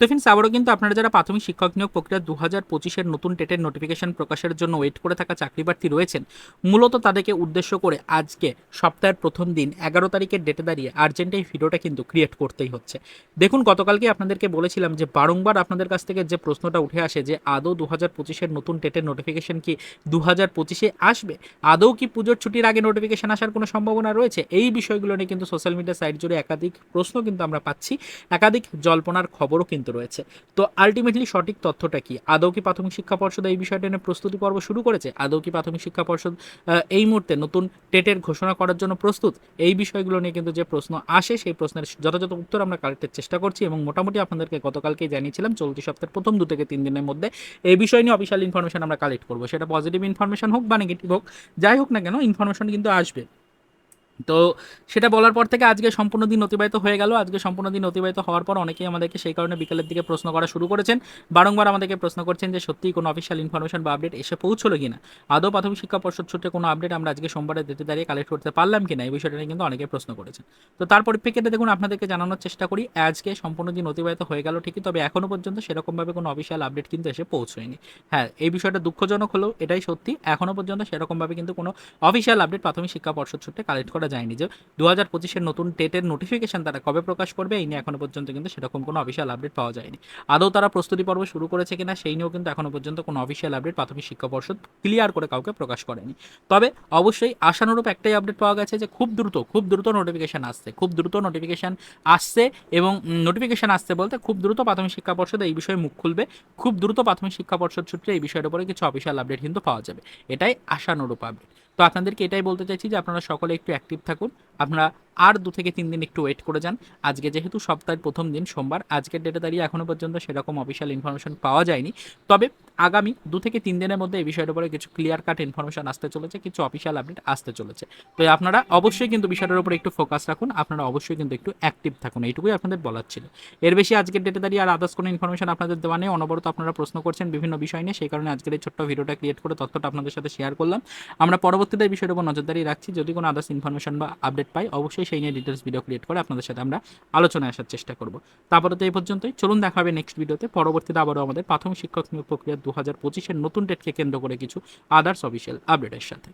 তো ফ্রেন্ডস আবারও কিন্তু আপনারা যারা প্রাথমিক শিক্ষক নিয়োগ প্রক্রিয়া দু হাজার পঁচিশের নতুন টেটের নোটিফিকেশন প্রকাশের জন্য ওয়েট করে থাকা চাকরি প্রার্থী রয়েছেন, মূলত তাদেরকে উদ্দেশ্য করে আজকে সপ্তাহের প্রথম দিন এগারো তারিখের ডেটে দাঁড়িয়ে আর্জেন্ট এই ভিডিওটা কিন্তু ক্রিয়েট করতেই হচ্ছে। দেখুন, গতকালকে আপনাদেরকে বলেছিলাম যে বারংবার আপনাদের কাছ থেকে যে প্রশ্নটা উঠে আসে যে আদৌ দু হাজার পঁচিশের নতুন টেটের নোটিফিকেশন কি দু হাজার পঁচিশে আসবে? আদৌ কি পুজোর ছুটির আগে নোটিফিকেশন আসার কোনো সম্ভাবনা রয়েছে? এই বিষয়গুলো নিয়ে কিন্তু সোশ্যাল মিডিয়া সাইট জুড়ে একাধিক প্রশ্ন কিন্তু আমরা পাচ্ছি। একাধিক জল্পনার খবরও কিন্তু রয়েছে। তো আলটিমেটলি সঠিক তথ্যটা কি? আদৌ কি প্রাথমিক শিক্ষা পর্ষদ এই বিষয়টা নিয়ে প্রস্তুতি পর্ব শুরু করেছে? আদৌ কি প্রাথমিক শিক্ষা পর্ষদ এই মুহূর্তে নতুন টেটের ঘোষণা করার জন্য প্রস্তুত? এই বিষয়গুলো নিয়ে কিন্তু যে প্রশ্ন আসে, সেই প্রশ্নের যথাযথ উত্তর আমরা কালেক্টের চেষ্টা করছি এবং মোটামুটি আপনাদেরকে গতকালকেই জানিয়েছিলাম, চলতি সপ্তাহের প্রথম দু থেকে তিন দিনের মধ্যে এই বিষয় নিয়ে অফিসিয়াল ইনফরমেশন আমরা কালেক্ট করব। সেটা পজিটিভ ইনফরমেশন হোক বা নেগেটিভ হোক, যাই হোক না কেন ইনফরমেশন কিন্তু আসবে। তো সেটা বলার পর থেকে আজকে সম্পূর্ণ দিন অতিবাহিত হয়ে গেল। আজকে সম্পূর্ণ দিন অতিবাহিত হওয়ার পর অনেকেই আমাদেরকে সেই কারণে বিকেলের দিকে প্রশ্ন করা শুরু করেছেন। বারংবার আমাদেরকে প্রশ্ন করছেন যে সত্যিই কোনো অফিসিয়াল ইনফরমেশন বা আপডেট এসে পৌঁছলো কিনা? আদৌ প্রাথমিক শিক্ষা পর্ষদ সূত্রে কোনো আপডেট আমরা আজকে সোমবারে দিতে দাঁড়িয়ে কালেক্ট করতে পারলাম কিনা, এই বিষয়টা নিয়ে কিন্তু অনেকে প্রশ্ন করেছেন। তো তার পরিপ্রেক্ষিতে দেখুন, আপনাদেরকে জানানোর চেষ্টা করি, আজকে সম্পূর্ণ দিন অতিবাহিত হয়ে গেল ঠিকই, তবে এখনও পর্যন্ত সেরকমভাবে কোনো অফিসিয়াল আপডেট কিন্তু এসে পৌঁছয়নি। হ্যাঁ এই বিষয়টা দুঃখজনক হলেও এটাই সত্যি। এখনও পর্যন্ত সেরকমভাবে কিন্তু কোনো অফিসিয়াল আপডেট প্রাথমিক শিক্ষা পর্ষদ সূত্রে কালেক্ট করা যায়নি যে দু হাজার পঁচিশের নতুন টেটের নোটিফিকেশন তারা কবে প্রকাশ করবে, এই নিয়ে এখনও পর্যন্ত কিন্তু সেরকম কোনো অফিসিয়াল আপডেট পাওয়া যায়নি। আদৌ তারা প্রস্তুতি পর্ব শুরু করেছে কিনা সেই নিয়েও কিন্তু এখনও পর্যন্ত কোনো অফিসিয়াল আপডেট প্রাথমিক শিক্ষা পর্ষদ ক্লিয়ার করে কাউকে প্রকাশ করেনি। তবে অবশ্যই আশানুরূপ একটাই আপডেট পাওয়া গেছে যে খুব দ্রুত খুব দ্রুত নোটিফিকেশন আসছে, খুব দ্রুত নোটিফিকেশন আসছে এবং নোটিফিকেশন আসছে বলতে খুব দ্রুত প্রাথমিক শিক্ষা পর্ষদ এই বিষয়ে মুখ খুলবে, খুব দ্রুত প্রাথমিক শিক্ষা পর্ষদ সূত্রে এই বিষয়ের উপরে কিছু অফিসিয়াল আপডেট কিন্তু পাওয়া যাবে। এটাই আশানুরূপ আপডেট আপনাদেরকে এটাই বলতে চাইছি যে আপনারা সকলে একটু অ্যাক্টিভ থাকুন। আপনারা আর দু থেকে তিন দিন একটু ওয়েট করে যান। আজকে যেহেতু সপ্তাহের প্রথম দিন, সোমবার, আজকের ডেটে দাঁড়িয়ে এখনও পর্যন্ত সেরকম অফিসিয়াল ইনফরমেশন পাওয়া যায়নি। তবে আগামী দু থেকে তিন দিনের মধ্যে এই বিষয়টার উপরে কিছু ক্লিয়ার কাট ইনফরমেশন আসতে চলেছে, কিছু অফিসিয়াল আপডেট আসতে চলেছে। তো আপনারা অবশ্যই কিন্তু বিষয়টার উপরে একটু ফোকাস রাখুন, আপনারা অবশ্যই কিন্তু একটু অ্যাক্টিভ থাকুন, এইটুকুই আপনাদের বলার ছিল। এর বেশি আজকের ডেটে দাঁড়িয়ে আর আদার্স কোনো ইনফরমেশন আপনাদের দেওয়া নেই, অনবরত আপনারা প্রশ্ন করছেন বিভিন্ন বিষয় নিয়ে, সেই কারণে আজকের এই ছোট্ট ভিডিওটা ক্রিয়েট করে তথ্যটা আপনাদের সাথে শেয়ার করলাম। আমরা পরবর্তীতে বিষয়ের উপর নজরদারি রাখছি, যদি কোনো আদার্স ইনফরমেশন বা আপডেট পাই, অবশ্যই সেই নিয়ে ডিটেলস ভিডিও ক্রিয়েট করে আপনাদের সাথে আমরা আলোচনায় আসার চেষ্টা করব। তারপরে তো এই পর্যন্তই, চলুন দেখা হবে নেক্সট ভিডিওতে পরবর্তীতে আবারও আমাদের প্রাথমিক শিক্ষক নিয়োগ প্রক্রিয়া দু হাজার পঁচিশের নতুন ডেটকে কেন্দ্র করে কিছু আদার্স অফিসিয়াল আপডেটের সাথে।